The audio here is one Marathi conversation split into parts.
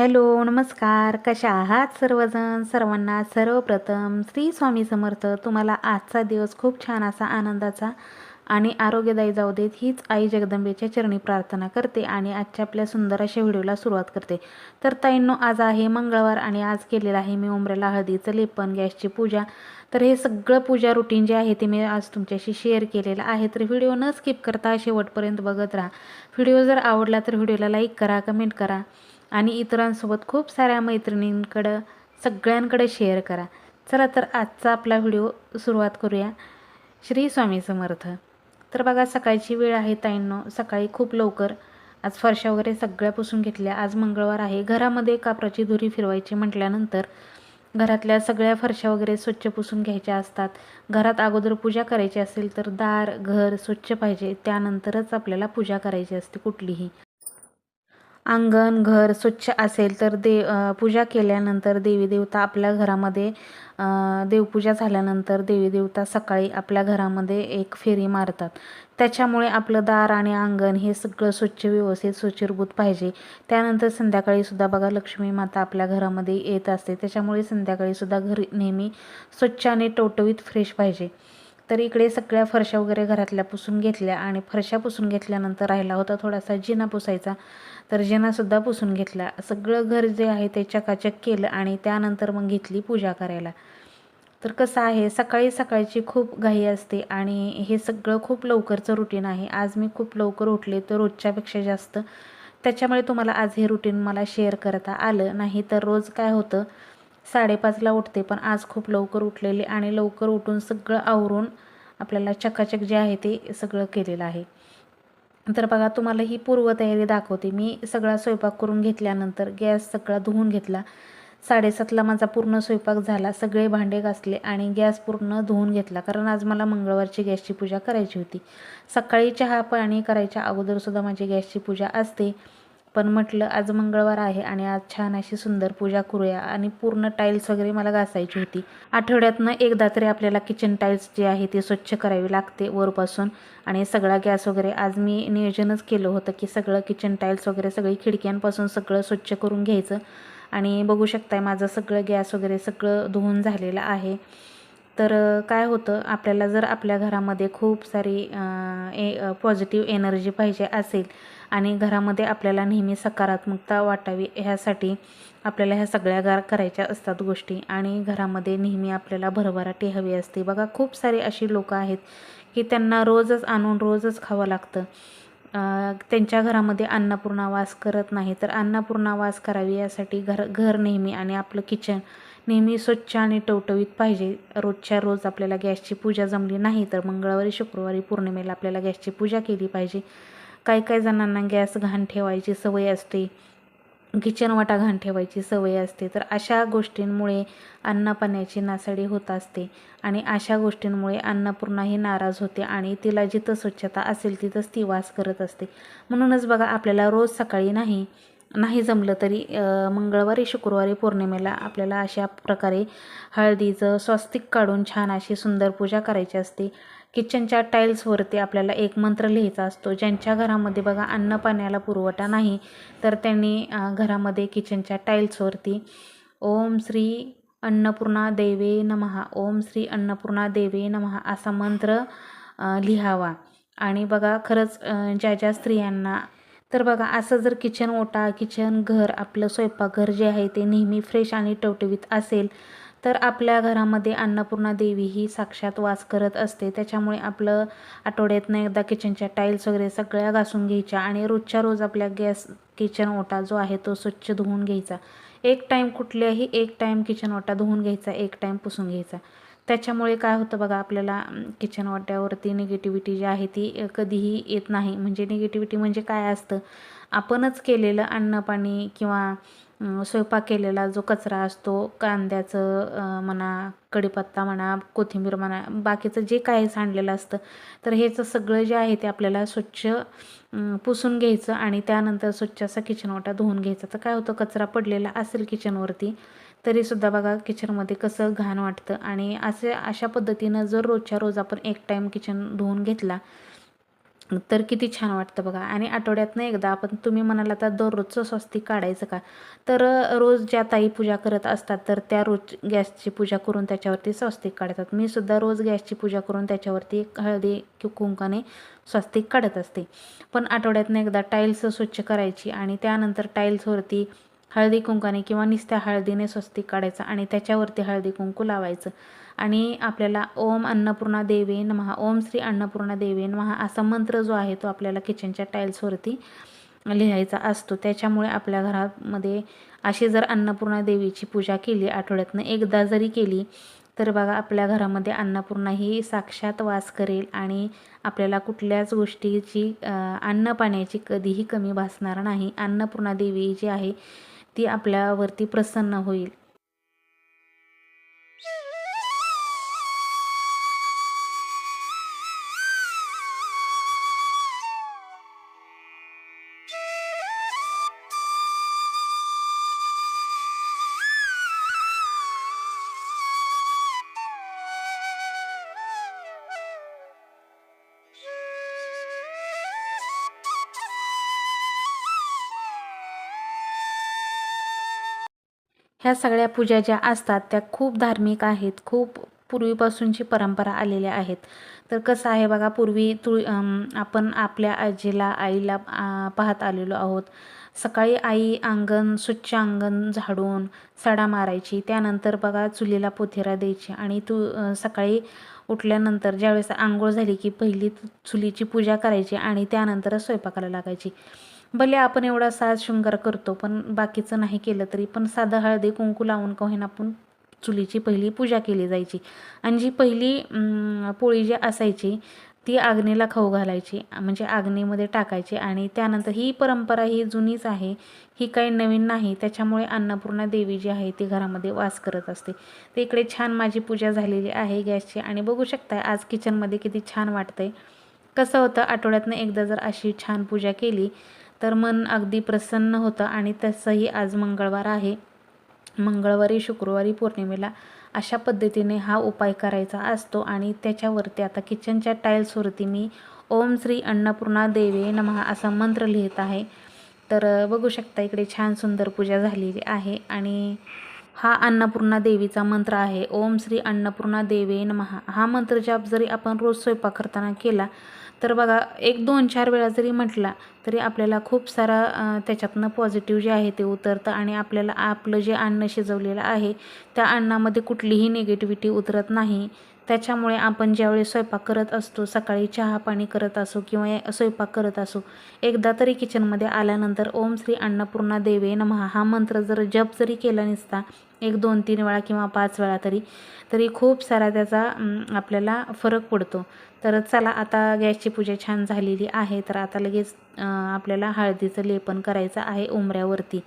हॅलो नमस्कार. कशा आहात सर्वजण? सर्वांना सर्वप्रथम श्री स्वामी समर्थ. तुम्हाला आजचा दिवस खूप छान असा आनंदाचा आणि आरोग्यदायी जाऊ देत. हीच आई जगदंबेच्या चरणी प्रार्थना करते आणि आजच्या आपल्या सुंदर अशा व्हिडिओला सुरुवात करते. तर ताईंनो आज आहे मंगळवार आणि आज केलेलं आहे मी उमऱ्याला हळदीचं लेपन गॅसची पूजा. तर हे सगळं पूजा रुटीन जे आहे ते मी आज तुमच्याशी शेअर केलेलं आहे. तर व्हिडिओ न स्किप करता शेवटपर्यंत बघत राहा. व्हिडिओ जर आवडला तर व्हिडिओला लाईक करा कमेंट करा. आणि इतरांसोबत खूप साऱ्या मैत्रिणींकडं सगळ्यांकडे शेअर करा. चला तर आजचा आपला व्हिडिओ सुरुवात करूया. श्री स्वामी समर्थ. तर बघा सकाळची वेळ आहे ताईंनो. सकाळी खूप लवकर. आज फरशा वगैरे सगळ्या पुसून घेतल्या. आज मंगळवार आहे. घरामध्ये कापराची धुरी फिरवायची म्हटल्यानंतर घरातल्या सगळ्या फरशा वगैरे स्वच्छ पुसून घ्यायच्या असतात. घरात अगोदर पूजा करायची असेल तर दार घर स्वच्छ पाहिजे. त्यानंतरच आपल्याला पूजा करायची असते कुठलीही. अंगण घर स्वच्छ असेल तर दे पूजा केल्यानंतर देवी देवता आपल्या घरामध्ये देवपूजा झाल्यानंतर देवी देवता सकाळी आपल्या घरामध्ये एक फेरी मारतात. त्याच्यामुळे आपलं दार आणि अंगण हे सगळं स्वच्छ व्यवस्थित स्वच्छीभूत पाहिजे. त्यानंतर संध्याकाळीसुद्धा बघा लक्ष्मी माता आपल्या घरामध्ये येत असते. त्याच्यामुळे संध्याकाळीसुद्धा घरी नेहमी स्वच्छ आणि टवटवीत फ्रेश पाहिजे. तर इकडे सगळ्या फरशा वगैरे घरातल्या पुसून घेतल्या आणि फरशा पुसून घेतल्यानंतर राहिला होता थोडासा जिना पुसायचा. तर जिनासुद्धा पुसून घेतला. सगळं घर जे आहे ते चकाचक केलं आणि त्यानंतर मग घेतली पूजा करायला. तर कसं आहे सकाळी सकाळची खूप घाई असते आणि हे सगळं खूप लवकरचं रुटीन आहे. आज मी खूप लवकर उठले तर रोजच्यापेक्षा जास्त. त्याच्यामुळे तुम्हाला आज हे रुटीन मला शेअर करता आलं नाही. तर रोज काय होतं साडेपाचला उठते पण आज खूप लवकर उठलेले आणि लवकर उठून सगळं आवरून आपल्याला चकाचक जे आहे ते सगळं केलेलं आहे. तर बघा तुम्हाला ही पूर्वतयारी दाखवते. मी सगळा स्वयंपाक करून घेतल्यानंतर गॅस सगळा धुवून घेतला. साडेसातला माझा पूर्ण स्वयंपाक झाला. सगळे भांडे घासले आणि गॅस पूर्ण धुवून घेतला कारण आज मला मंगळवारची गॅसची पूजा करायची होती. सकाळी चहा पाणी करायच्या अगोदरसुद्धा माझी गॅसची पूजा असते. पण म्हटलं आज मंगळवार आहे आणि आज छान अशी सुंदर पूजा करूया. आणि पूर्ण टाईल्स वगैरे मला घासायची होती. आठवड्यातनं एकदा तरी आपल्याला किचन टाईल्स जे आहे ते स्वच्छ करावी लागते वरपासून. आणि सगळा गॅस वगैरे आज मी नियोजनच केलं होतं की सगळं किचन टाईल्स वगैरे सगळी खिडक्यांपासून सगळं स्वच्छ करून घ्यायचं. आणि बघू शकताय माझं सगळं गॅस वगैरे सगळं धुवून झालेलं आहे. तर काय होतं आपल्याला जर आपल्या घरामध्ये खूप सारी ए पॉझिटिव्ह एनर्जी पाहिजे असेल आणि घरामध्ये आपल्याला नेहमी सकारात्मकता वाटावी ह्यासाठी आपल्याला ह्या सगळ्या गार करायच्या असतात गोष्टी. आणि घरामध्ये नेहमी आपल्याला भरभराटी हवी असते. बघा खूप सारे अशी लोकं आहेत की त्यांना रोजच आणून रोजच खावं लागतं. त्यांच्या घरामध्ये अन्नपूर्णा वास करत नाही. तर अन्नपूर्णा वास करावी यासाठी घर घर नेहमी आणि आपलं किचन नेहमी स्वच्छ आणि टवटवीत पाहिजे. रोजच्या रोज आपल्याला गॅसची पूजा जमली नाही तर मंगळवारी शुक्रवारी पौर्णिमेला आपल्याला गॅसची पूजा केली पाहिजे. काही काही जणांना गॅस घाण ठेवायची सवय असते. किचन वाटा घाण ठेवायची सवय असते. तर अशा गोष्टींमुळे अन्नपाण्याची नासाडी होत असते आणि अशा गोष्टींमुळे अन्नपूर्णाही नाराज होते आणि तिला जिथं स्वच्छता असेल तिथंच ती वास करत असते. म्हणूनच बघा आपल्याला रोज सकाळी नाही नाही जमलं तरी मंगळवारी शुक्रवारी पौर्णिमेला आपल्याला अशा प्रकारे हळदीचं स्वस्तिक काढून छान अशी सुंदर पूजा करायची असते. किचनच्या टाईल्सवरती आपल्याला एक मंत्र लिहायचा असतो ज्यांच्या घरामध्ये बघा अन्न पाण्याला पुरवठा नाही तर त्यांनी घरामध्ये किचनच्या टाईल्सवरती ओम श्री अन्नपूर्णा देवे नमहा ओम श्री अन्नपूर्णा देवे नमहा असा मंत्र लिहावा. आणि बघा खरंच ज्या ज्या स्त्रियांना तर बघा असं जर किचन ओटा किचन घर आपलं स्वयंपाकघर जे आहे ते नेहमी फ्रेश आणि टवटवीत असेल तर आपल्या घरामध्ये अन्नपूर्णा देवी ही साक्षात वास करत असते. त्याच्यामुळे आपलं आठवड्यातनं एकदा किचनच्या टाईल्स वगैरे सगळ्या घासून घ्यायच्या आणि रोजच्या रोज आपल्या गॅस किचन ओटा जो आहे तो स्वच्छ धुवून घ्यायचा. एक टाईम कुठल्याही एक टाईम किचन ओटा धुवून घ्यायचा एक टाईम पुसून घ्यायचा. त्याच्यामुळे काय होतं बघा आपल्याला किचन वाट्यावरती निगेटिव्हिटी जी आहे ती कधीही येत नाही. म्हणजे निगेटिव्हिटी म्हणजे काय असतं? आपणच केलेलं अन्न पाणी किंवा स्वयंपाक केलेला जो कचरा असतो कांद्याचं म्हणा कढीपत्ता म्हणा कोथिंबीर म्हणा बाकीचं जे काही सांडलेलं असतं तर हेचं सगळं जे आहे ते आपल्याला स्वच्छ पुसून घ्यायचं आणि त्यानंतर स्वच्छ असा किचन वाटा धुवून घ्यायचा. तर काय होतं? कचरा पडलेला असेल किचनवरती तरीसुद्धा बघा किचनमध्ये कसं घाण वाटतं. आणि असे अशा पद्धतीनं जर रोजच्या रोज आपण एक टाईम किचन धुवून घेतला तर किती छान वाटतं बघा. आणि आठवड्यातनं एकदा आपण तुम्ही म्हणाला तर दररोजचं स्वस्तिक काढायचं का? तर रोज ज्या ताई पूजा करत असतात तर त्या रोज गॅसची पूजा करून त्याच्यावरती स्वस्तिक काढतात. मी सुद्धा रोज गॅसची पूजा करून त्याच्यावरती हळदी किंवा कुंकाने स्वस्तिक काढत असते. पण आठवड्यातनं एकदा टाईल्स स्वच्छ करायची आणि त्यानंतर टाईल्सवरती हळदी कुंकाने किंवा निस्त्या हळदीने स्वस्तिक काढायचं आणि त्याच्यावरती हळदी कुंकू लावायचं. आणि आपल्याला ओम अन्नपूर्णा देवी नमहा ओम श्री अन्नपूर्णा देवी नमहा असा मंत्र जो आहे तो आपल्याला किचनच्या टाईल्सवरती लिहायचा असतो. त्याच्यामुळे आपल्या घरामध्ये अशी जर अन्नपूर्णा देवीची पूजा केली आठवड्यातनं एकदा जरी केली तर बघा आपल्या घरामध्ये अन्नपूर्णा ही साक्षात वास करेल आणि आपल्याला कुठल्याच गोष्टीची अन्न पाण्याची कधीही कमी भासणार नाही. अन्नपूर्णा देवी जी आहे ती आपल्यावरती प्रसन्न होईल. ह्या सगळ्या पूजा ज्या असतात त्या खूप धार्मिक आहेत. खूप पूर्वीपासूनची परंपरा आलेल्या आहेत. तर कसं आहे बघा पूर्वी तुळ आपण आपल्या आजीला आईला पाहत आलेलो आहोत. सकाळी आई अंगण स्वच्छ अंगण झाडून सडा मारायची. त्यानंतर बघा चुलीला पोथेरा द्यायची. आणि तू सकाळी उठल्यानंतर ज्यावेळेस आंघोळ झाली की पहिली चुलीची पूजा करायची आणि त्यानंतरच स्वयंपाकाला लागायची. भले आपण एवढा साज शृंगार करतो पण बाकीचं नाही केलं तरी पण साधं हळदी कुंकू लावून का आपण चुलीची पहिली पूजा केली जायची. आणि जी पहिली पोळी जी असायची ती आग्नेला खाऊ घालायची म्हणजे आग्नेमध्ये टाकायची आणि त्यानंतर ही परंपरा ही जुनीच आहे ही काही नवीन नाही. त्याच्यामुळे अन्नपूर्णा देवी जी आहे ती घरामध्ये वास करत असते. तर इकडे छान माझी पूजा झालेली आहे गॅसची. आणि बघू शकताय आज किचनमध्ये किती छान वाटतंय. कसं होतं आठवड्यातनं एकदा जर अशी छान पूजा केली तर मन अगदी प्रसन्न होतं आणि तसंही आज मंगळवार आहे. मंगळवारी शुक्रवारी पौर्णिमेला अशा पद्धतीने हा उपाय करायचा असतो आणि त्याच्यावरती आता किचनच्या टाईल्सवरती मी ओम श्री अन्नपूर्णा देवे नमहा असा मंत्र लिहित आहे. तर बघू शकता इकडे छान सुंदर पूजा झालेली आहे आणि हा अन्नपूर्णा देवीचा मंत्र आहे. ओम श्री अन्नपूर्णा देवे नमहा हा मंत्र जाप जरी आपण रोज स्वयंपाक करताना केला तर बघा एक दोन चार वेळा जरी म्हटला तरी आपल्याला खूप सारा त्याच्यातनं पॉझिटिव्ह जे आहे ते उतरतं आणि आपल्याला आपलं जे अन्न शिजवलेलं आहे त्या अन्नामध्ये कुठलीही निगेटिव्हिटी उतरत नाही. त्याच्यामुळे आपण ज्यावेळी स्वयंपाक करत असतो सकाळी चहा पाणी करत असो किंवा स्वयंपाक करत असो एकदा तरी किचनमध्ये आल्यानंतर ओम श्री अन्नपूर्णा देवे नमहा हा मंत्र जर जप जरी केला नसता एक दोन तीन वेळा किंवा पाच वेळा तरी तरी खूप सारा त्याचा आपल्याला फरक पडतो. तर चला आता गॅसची पूजा छान झालेली आहे तर आता लगेच आपल्याला हळदीचं लेपन करायचं आहे उमऱ्यावरती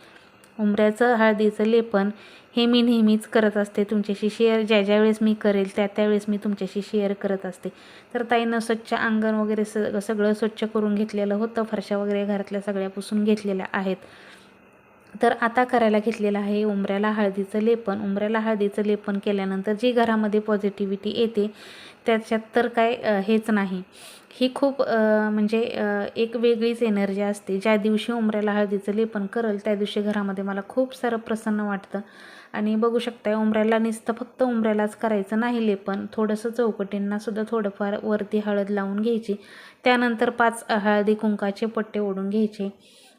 उमऱ्याचं हळदीचं लेपन हे मी नेहमीच करत असते. तुमच्याशी शेअर ज्या ज्या वेळेस मी करेल त्या त्यावेळेस मी तुमच्याशी शेअर करत असते. तर ताईनं स्वच्छ अंगण वगैरे स सगळं स्वच्छ करून घेतलेलं होतं. फरशा वगैरे घरातल्या सगळ्या पुसून घेतलेल्या आहेत. तर आता करायला घेतलेलं आहे उमऱ्याला हळदीचं लेपन. उमऱ्याला हळदीचं लेपन केल्यानंतर जी घरामध्ये पॉझिटिव्हिटी येते त्याच्यात तर काय हेच नाही. ही खूप म्हणजे एक वेगळीच एनर्जी असते. ज्या दिवशी उमऱ्याला हळदीचं लेपन करल त्या दिवशी घरामध्ये मला खूप सारं प्रसन्न वाटतं. आणि बघू शकताय उमऱ्याला नुसतं फक्त उमऱ्यालाच करायचं नाही लेपन. थोडंसं चौकटींनासुद्धा थोडंफार वरती हळद लावून घ्यायची. त्यानंतर पाच हळदी कुंकाचे पट्टे ओढून घ्यायचे.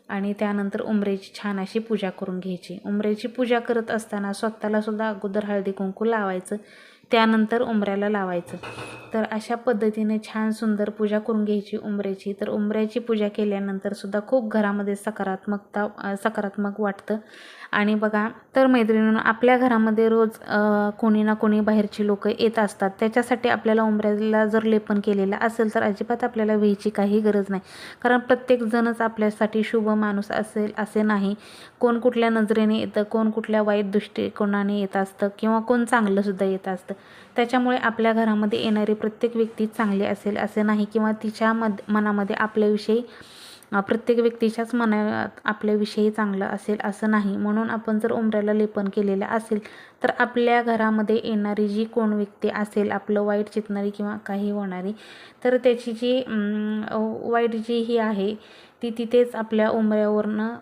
आणि त्यानंतर उमरेची छान अशी पूजा करून घ्यायची. उमरेची पूजा करत असताना स्वतःला सुद्धा अगोदर हळदी कुंकू लावायचं त्यानंतर उंबऱ्याला लावायचं. तर अशा पद्धतीने छान सुंदर पूजा करून घ्यायची उमऱ्याची तर उंबऱ्याची पूजा केल्यानंतर सुद्धा खूप घरामध्ये सकारात्मकता सकारात्मक वाटतं. आणि बघा तर मैत्रिणीनं आपल्या घरामध्ये रोज कोणी ना कोणी बाहेरची लोक येत असतात. त्याच्यासाठी आपल्याला उंबऱ्याला जर लेपन केलेलं असेल तर अजिबात आपल्याला व्हायची काही गरज नाही. कारण प्रत्येकजणच आपल्यासाठी शुभ माणूस असेल असे नाही. कोण कुठल्या नजरेने येतं कोण कुठल्या वाईट दृष्टिकोनाने येत असतं किंवा कोण चांगलंसुद्धा येत असतं. त्याच्यामुळे आपल्या घरामध्ये येणारी प्रत्येक व्यक्ती चांगली असेल असे नाही किंवा तिच्या मद मनामध्ये आपल्याविषयी प्रत्येक व्यक्तीच्याच मनात आपल्याविषयी चांगलं असेल असं नाही. म्हणून आपण जर उंबऱ्याला लेपन केलेलं असेल तर आपल्या घरामध्ये येणारी जी कोण व्यक्ती असेल आपलं वाईट चितणारी किंवा काही होणारी तर त्याची जी वाईट जी ही आहे ती तिथेच आपल्या उमऱ्यावरनं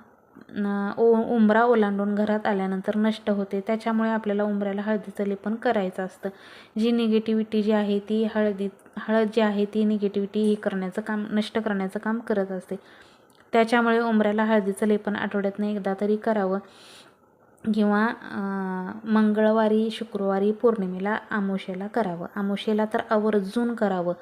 ओ उंबरा ओलांडून घरात आल्यानंतर नष्ट होते. त्याच्यामुळे आपल्याला उंबऱ्याला हळदीचं लेपन करायचं असतं. जी निगेटिव्हिटी जी आहे ती हळदी हळद जी आहे ती निगेटिव्हिटी ही करण्याचं काम नष्ट करण्याचं काम करत असते. त्याच्यामुळे उंबऱ्याला हळदीचं लेपन आठवड्यातनं एकदा तरी करावं. किंवा मंगळवारी शुक्रवारी पौर्णिमेला आमोशेला करावं. आमोशेला तर आवर्जून करावं.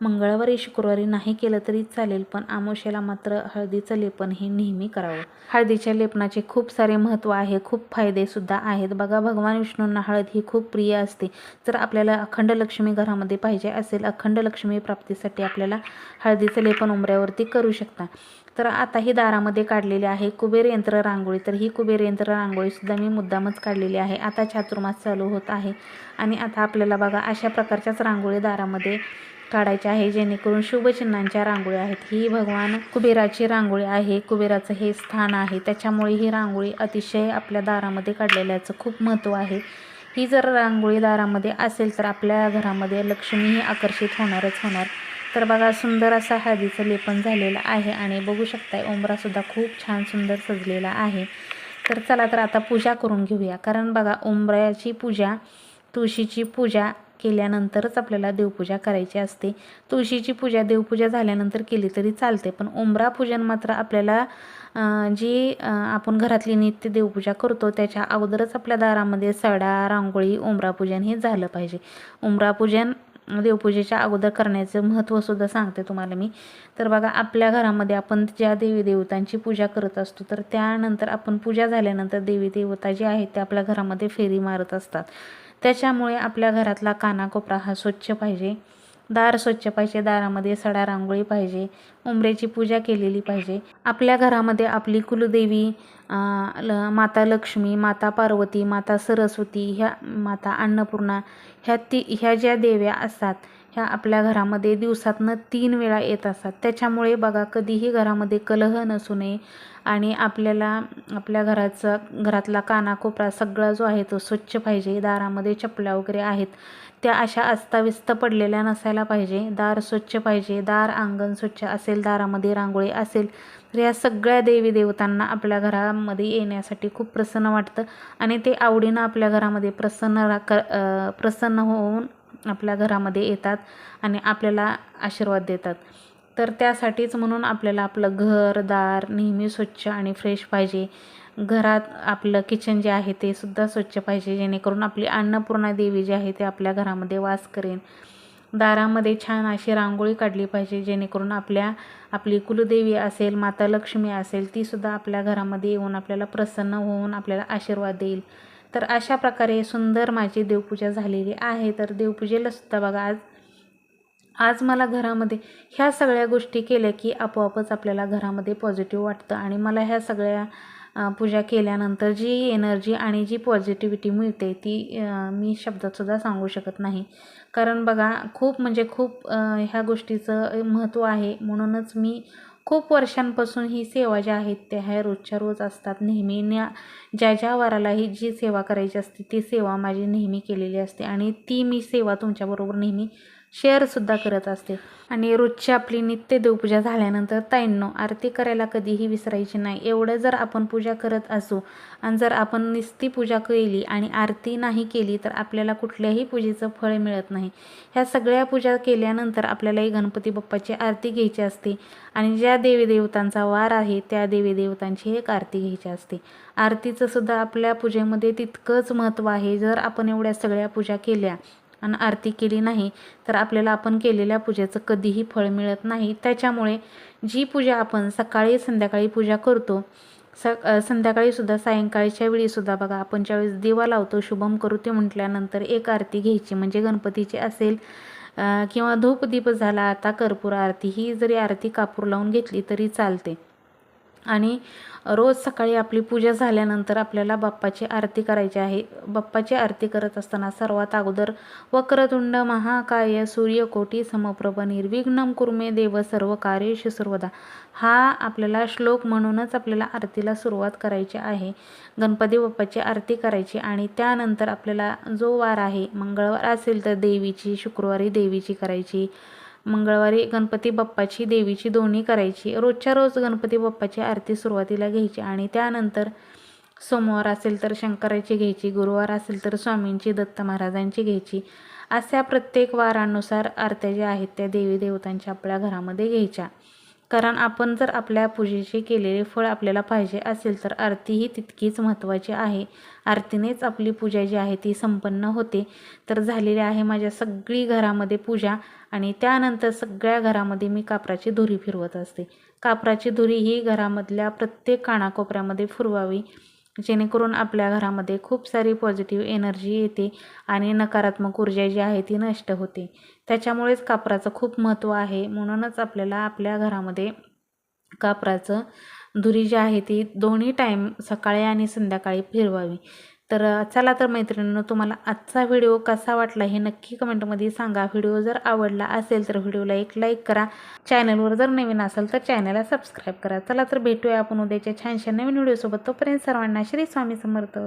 मंगळवारी शुक्रवारी नाही केलं तरी चालेल पण आमोशेला मात्र हळदीचं लेपन हे नेहमी करावं. हळदीच्या लेपनाचे खूप सारे महत्त्व आहे खूप फायदेसुद्धा आहेत. बघा भगवान विष्णूंना हळद ही खूप प्रिय असते. जर आपल्याला अखंड लक्ष्मी घरामध्ये पाहिजे असेल अखंड लक्ष्मी प्राप्तीसाठी आपल्याला हळदीचं लेपन उंबऱ्यावरती करू शकता. तर आता ही दारामध्ये काढलेली आहे कुबेर यंत्र रांगोळी. तर ही कुबेर यंत्र रांगोळीसुद्धा मी मुद्दामच काढलेली आहे. आता चातुर्मास चालू होत आहे. आणि आता आपल्याला बघा अशा प्रकारच्याच रांगोळी दारामध्ये काढायचे आहे जेणेकरून शुभचिन्हांच्या रांगोळी आहेत. ही भगवान कुबेराची रांगोळी आहे. कुबेराचं हे स्थान आहे. त्याच्यामुळे ही रांगोळी अतिशय आपल्या दारामध्ये काढलेल्याचं खूप महत्त्व आहे. ही जर रांगोळी दारामध्ये असेल तर आपल्या घरामध्ये लक्ष्मीही आकर्षित होणारच होणार. तर बघा सुंदर असा हळदीचं लेपन झालेलं आहे आणि बघू शकताय उंबरासुद्धा खूप छान सुंदर सजलेला आहे. तर चला तर आता पूजा करून घेऊया. कारण बघा उंबऱ्याची पूजा तुळशीची पूजा केल्यानंतरच आपल्याला देवपूजा करायची असते. तुळशीची पूजा देवपूजा झाल्यानंतर केली तरी चालते. पण उंबरा पूजन मात्र आपल्याला जी आपण घरातली नित्य देवपूजा करतो त्याच्या अगोदरच आपल्या दारामध्ये सडा रांगोळी उंबरा पूजन हे झालं पाहिजे. उंबरा पूजन देवपूजेच्या अगोदर करण्याचं महत्त्वसुद्धा सांगते तुम्हाला मी. तर बघा आपल्या घरामध्ये आपण ज्या देवी देवतांची पूजा करत असतो तर त्यानंतर आपण पूजा झाल्यानंतर देवी देवता जी आहेत ते आपल्या घरामध्ये फेरी मारत असतात. त्याच्यामुळे आपल्या घरातला कानाकोपरा हा स्वच्छ पाहिजे. दार स्वच्छ पाहिजे दारामध्ये सडा रांगोळी पाहिजे उंबरेची पूजा केलेली पाहिजे. आपल्या घरामध्ये आपली कुलदेवी ल माता लक्ष्मी माता पार्वती माता सरस्वती ह्या माता अन्नपूर्णा ह्या ती ह्या ज्या देव्या असतात ह्या आपल्या घरामध्ये दिवसातनं तीन वेळा येत असतात. त्याच्यामुळे बघा कधीही घरामध्ये कलह नसू नये आणि आपल्याला आपल्या घराचा घरातला कानाकोपरा सगळा जो आहे तो स्वच्छ पाहिजे. दारामध्ये चपल्या वगैरे आहेत. त्या अशा अस्ताव्यस्त पडलेल्या नसायला पाहिजे. दार स्वच्छ पाहिजे. दार अंगण स्वच्छ असेल दारामध्ये रांगोळी असेल तर या सगळ्या देवी देवतांना आपल्या घरामध्ये येण्यासाठी खूप प्रसन्न वाटतं. आणि ते आवडीनं आपल्या घरामध्ये प्रसन्न रा क प्रसन्न होऊन आपल्या घरामध्ये येतात आणि आपल्याला आशीर्वाद देतात. तर त्यासाठीच म्हणून आपल्याला आपलं घर दार नेहमी स्वच्छ आणि फ्रेश पाहिजे. घरात आपलं किचन जे आहे ते सुद्धा स्वच्छ पाहिजे जेणेकरून आपली अन्नपूर्णा देवी जी आहे ते आपल्या घरामध्ये वास करेन. दारामध्ये छान अशी रांगोळी काढली पाहिजे जेणेकरून आपल्या आपली कुलदेवी असेल माता लक्ष्मी असेल तीसुद्धा आपल्या घरामध्ये येऊन आपल्याला प्रसन्न होऊन आपल्याला आशीर्वाद देईल. तर अशा प्रकारे सुंदर माझी देवपूजा झालेली आहे. तर देवपूजेला सुद्धा बघा आज आज मला घरामध्ये ह्या सगळ्या गोष्टी केल्या की आपोआपच आपल्याला घरामध्ये पॉझिटिव्ह वाटतं. आणि मला ह्या सगळ्या पूजा केल्यानंतर जी एनर्जी आणि जी पॉझिटिव्हिटी मिळते ती मी शब्दातसुद्धा सांगू शकत नाही. कारण बघा खूप म्हणजे खूप ह्या गोष्टीचं महत्त्व आहे. म्हणूनच मी खूप वर्षांपासून ही सेवा ज्या आहेत त्या ह्या रोजच्या रोज असतात. नेहमी न्या ज्या ज्या वारालाही जी सेवा करायची असते ती सेवा माझी नेहमी केलेली असते. आणि ती मी सेवा तुमच्याबरोबर नेहमी शेअरसुद्धा करत असते. आणि रोजची आपली नित्य देवपूजा झाल्यानंतर ताईंनो आरती करायला कधीही विसरायची नाही. एवढं जर आपण पूजा करत असू आणि जर आपण निस्ती पूजा केली आणि आरती नाही केली तर आपल्याला कुठल्याही पूजेचं फळ मिळत नाही. ह्या सगळ्या पूजा केल्यानंतर आपल्यालाही गणपती बाप्पाची आरती घ्यायची असते आणि ज्या देवीदेवतांचा वार आहे त्या देवीदेवतांची एक आरती घ्यायची असते. आरतीचं सुद्धा आपल्या पूजेमध्ये तितकंच महत्त्व आहे. जर आपण एवढ्या सगळ्या पूजा केल्या आणि आरती केली नाही तर आपल्याला आपण केलेल्या पूजेचं कधीही फळ मिळत नाही. त्याच्यामुळे जी पूजा आपण सकाळी संध्याकाळी पूजा करतो स संध्याकाळीसुद्धा सायंकाळच्या वेळीसुद्धा बघा आपण ज्यावेळेस दिवा लावतो शुभम करू ते म्हटल्यानंतर एक आरती घ्यायची. म्हणजे गणपतीची असेल किंवा धूपदीप झाला आता कर्पूर आरती ही जरी आरती कापूर लावून घेतली तरी चालते. आणि रोज सकाळी आपली पूजा झाल्यानंतर आपल्याला बाप्पाची आरती करायची आहे. बाप्पाची आरती करत असताना सर्वात अगोदर वक्रतुंड महाकाय सूर्यकोटी समप्रभ निर्विघ्नम कुर्मे देव सर्व कार्येश सर्वदा. हा आपल्याला श्लोक म्हणूनच आपल्याला आरतीला सुरुवात करायची आहे. गणपती बाप्पाची आरती करायची आणि त्यानंतर आपल्याला जो वार आहे मंगळवार असेल तर देवीची शुक्रवारी देवीची करायची. मंगळवारी गणपती बाप्पाची देवीची दोन्ही करायची. रोजच्या रोज गणपती बाप्पाची आरती सुरुवातीला घ्यायची आणि त्यानंतर सोमवार असेल तर शंकराची घ्यायची गुरुवार असेल तर स्वामींची दत्त महाराजांची घ्यायची. अशा प्रत्येक वारानुसार आरत्या ज्या आहेत त्या देवी देवतांच्या आपल्या घरामध्ये घ्यायच्या. कारण आपण जर आपल्या पूजेचे केलेले फळ आपल्याला पाहिजे असेल तर आरती ही तितकीच महत्त्वाची आहे. आरतीनेच आपली पूजा जी आहे ती संपन्न होते. तर झालेली आहे माझ्या सगळी घरामध्ये पूजा आणि त्यानंतर सगळ्या घरामध्ये मी कापराची धुरी फिरवत असते. कापराची धुरी ही घरामधल्या प्रत्येक कानाकोपऱ्यामध्ये फिरवावी. जेणेकरून आपल्या घरामध्ये खूप सारी पॉझिटिव्ह एनर्जी येते आणि नकारात्मक ऊर्जा जी आहे ती नष्ट होते. त्याच्यामुळेच कापराचं खूप महत्त्व आहे. म्हणूनच आपल्याला आपल्या घरामध्ये कापराचं धुरी जी आहे ती दोन्ही टाईम सकाळी आणि संध्याकाळी फिरवावी. तर चला तर मैत्रिणींनो तुम्हाला आजचा व्हिडिओ कसा वाटला हे नक्की कमेंटमध्ये सांगा. व्हिडिओ जर आवडला असेल तर व्हिडिओला एक लाईक करा. चॅनलवर जर नवीन असेल तर चॅनलला सबस्क्राईब करा. चला तर भेटूया आपण उद्याच्या छानशा नवीन व्हिडिओसोबत. तोपर्यंत सर्वांना श्री स्वामी समर्थ.